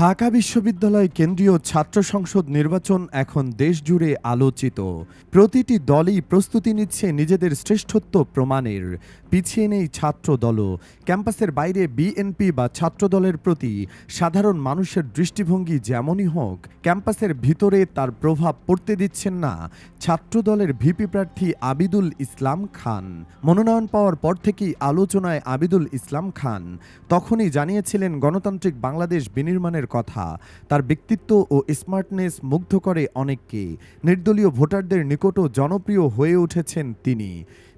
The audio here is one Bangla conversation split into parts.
ঢাকা বিশ্ববিদ্যালয় কেন্দ্রীয় ছাত্র সংসদ নির্বাচন এখন দেশজুড়ে আলোচিত। প্রতিটি দলই প্রস্তুতি নিচ্ছে নিজেদের শ্রেষ্ঠত্ব প্রমাণের। পিছিয়ে নেই ছাত্র দলও ক্যাম্পাসের বাইরে বিএনপি বা ছাত্র দলের প্রতি সাধারণ মানুষের দৃষ্টিভঙ্গি যেমনই হোক, ক্যাম্পাসের ভিতরে তার প্রভাব পড়তে দিচ্ছেন না ছাত্র দলের ভিপি প্রার্থী আবিদুল ইসলাম খান। মনোনয়ন পাওয়ার পর থেকেই আলোচনায় আবিদুল ইসলাম খান। তখনই জানিয়েছিলেন গণতান্ত্রিক বাংলাদেশ বিনির্মাণের কথা। তার ব্যক্তিত্ব ও স্মার্টনেস মুগ্ধ করে অনেককে। নির্দলীয় ভোটারদের নিকটও জনপ্রিয় হয়ে উঠেছেন তিনি।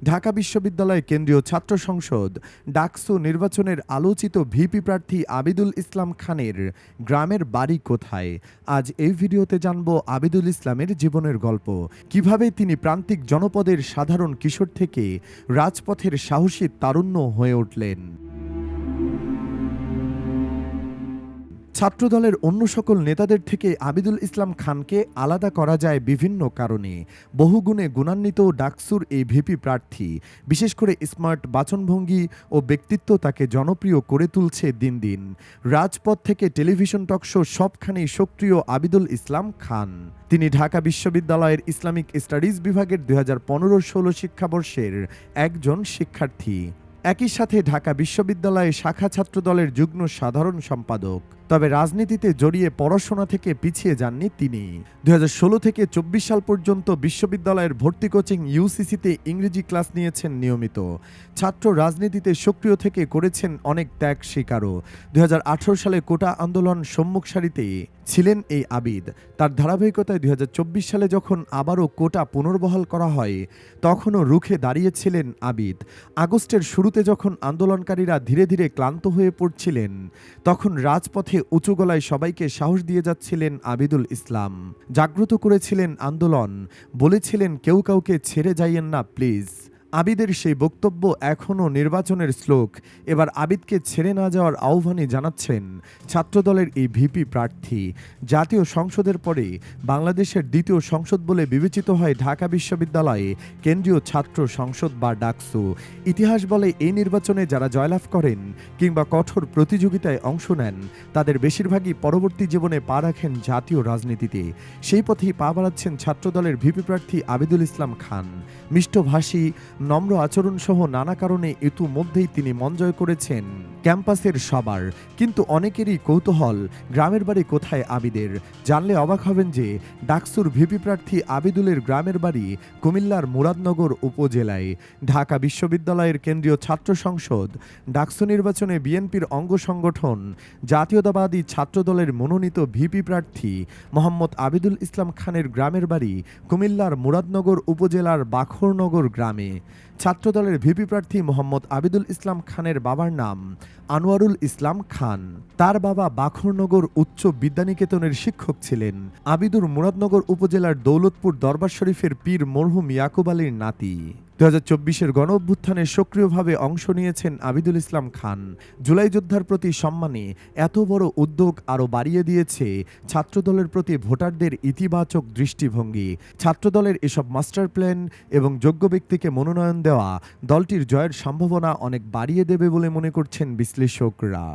ঢাকা বিশ্ববিদ্যালয় কেন্দ্রীয় ছাত্র সংসদ, ডাকসু নির্বাচনের আলোচিত ভিপি প্রার্থী আবিদুল ইসলাম খানের গ্রামের বাড়ি কোথায়? আজ এই ভিডিওতে জানব আবিদুল ইসলামের জীবনের গল্প। কীভাবে তিনি প্রান্তিক জনপদের সাধারণ কিশোর থেকে রাজপথের সাহসী তারুণ্য হয়ে উঠলেন? ছাত্রদলের অন্য সকল নেতাদের থেকে আবিদুল ইসলাম খানকে আলাদা করা যায় বিভিন্ন কারণে। বহুগুণে গুণান্বিত ডাকসুর এই ভিপি প্রার্থী। বিশেষ করে স্মার্ট বাচনভঙ্গি ও ব্যক্তিত্ব তাকে জনপ্রিয় করে তুলছে দিন দিন। রাজপথ থেকে টেলিভিশন টকশো সবখানেই সক্রিয় আবিদুল ইসলাম খান। তিনি ঢাকা বিশ্ববিদ্যালয়ের ইসলামিক স্টাডিজ বিভাগের দুই হাজার পনেরো ষোলো শিক্ষাবর্ষের একজন শিক্ষার্থী। একই সাথে ঢাকা বিশ্ববিদ্যালয়ে শাখা ছাত্রদলের যুগ্ম সাধারণ সম্পাদক। তবে রাজনীতিতে জড়িয়ে পড়াশোনা থেকে পিছিয়ে যাননি তিনি। দু হাজার ষোলো থেকে চব্বিশ সাল পর্যন্ত বিশ্ববিদ্যালয়ের ভর্তি কোচিং ইউসিসিতে ইংরেজি ক্লাস নিয়েছেন নিয়মিত। ছাত্র রাজনীতিতে সক্রিয় থেকে করেছেন অনেক ত্যাগ স্বীকারও। দুই সালে কোটা আন্দোলন সম্মুখ সারিতে ছিলেন এই আবিদ। তার ধারাবাহিকতায় দুই হাজার চব্বিশ সালে যখন আবারও কোটা পুনর্বহাল করা হয়, তখনও রুখে দাঁড়িয়েছিলেন আবিদ। আগস্টের শুরুতে যখন আন্দোলনকারীরা ধীরে ধীরে ক্লান্ত হয়ে পড়ছিলেন, তখন রাজপথে উঁচু গলায় সবাইকে সাহস দিয়ে যাচ্ছিলেন আবিদুল ইসলাম। জাগ্রত করেছিলেন আন্দোলন। বলেছিলেন, কেউ কাউকে ছেড়ে যাইয়েন না, প্লিজ। আবিদের সেই বক্তব্য এখনও নির্বাচনের শ্লোক। এবার আবিদকে ছেড়ে না যাওয়ার আহ্বানই জানাচ্ছেন ছাত্রদলের এই ভিপি প্রার্থী। জাতীয় সংসদের পরে বাংলাদেশের দ্বিতীয় সংসদ বলে বিবেচিত হয় ঢাকা বিশ্ববিদ্যালয়ে কেন্দ্রীয় ছাত্র সংসদ বা ডাকসু। ইতিহাস বলে এই নির্বাচনে যারা জয়লাভ করেন কিংবা কঠোর প্রতিযোগিতায় অংশ নেন, তাদের বেশিরভাগই পরবর্তী জীবনে পা রাখেন জাতীয় রাজনীতিতে। সেই পথেই পা বাড়াচ্ছেন ছাত্রদলের ভিপি প্রার্থী আবিদুল ইসলাম খান। মিষ্টভাষী নম্র আচরণসহ নানা কারণে ইতোমধ্যেই তিনি মন জয় করেছেন। ক্যাম্পাসের সবার। কিন্তু অনেকেরই কৌতূহল, গ্রামের বাড়ি কোথায় আবিদের? জানলে অবাক হবেন যে, ডাকসুর ভিপি প্রার্থী আবিদুলের গ্রামের বাড়ি কুমিল্লার মুরাদনগর উপজেলায়। ঢাকা বিশ্ববিদ্যালয়ের কেন্দ্রীয় ছাত্র সংসদ, ডাকসু নির্বাচনে বিএনপির অঙ্গ সংগঠন, জাতীয়তাবাদী ছাত্রদলের মনোনীত ভিপি প্রার্থী মোহাম্মদ আবিদুল ইসলাম খানের গ্রামের বাড়ি কুমিল্লার মুরাদনগর উপজেলার বাখরনগর গ্রামে। ছাত্রদলের ভিপি প্রার্থী মোহাম্মদ আবিদুল ইসলাম খানের বাবার নাম আনোয়ারুল ইসলাম খান। তার বাবা বাখরনগর উচ্চ বিদ্যানিকেতনের শিক্ষক ছিলেন। আবিদুর মুরাদনগর উপজেলার দৌলতপুর দরবার শরীফের পীর মরহুম ইয়াকুব আলীর নাতি। দু হাজার চব্বিশের গণ অভ্যুত্থানে সক্রিয়ভাবে অংশ নিয়েছেন আবিদুল ইসলাম খান। জুলাই যোদ্ধার প্রতি সম্মানে এত বড় উদ্যোগ আরও বাড়িয়ে দিয়েছে ছাত্রদলের প্রতি ভোটারদের ইতিবাচক দৃষ্টিভঙ্গি। ছাত্রদলের এসব মাস্টার প্ল্যান এবং যোগ্য ব্যক্তিকে মনোনয়ন দেওয়া দলটির জয়ের সম্ভাবনা অনেক বাড়িয়ে দেবে বলে মনে করছেন বিশ্লেষকরা।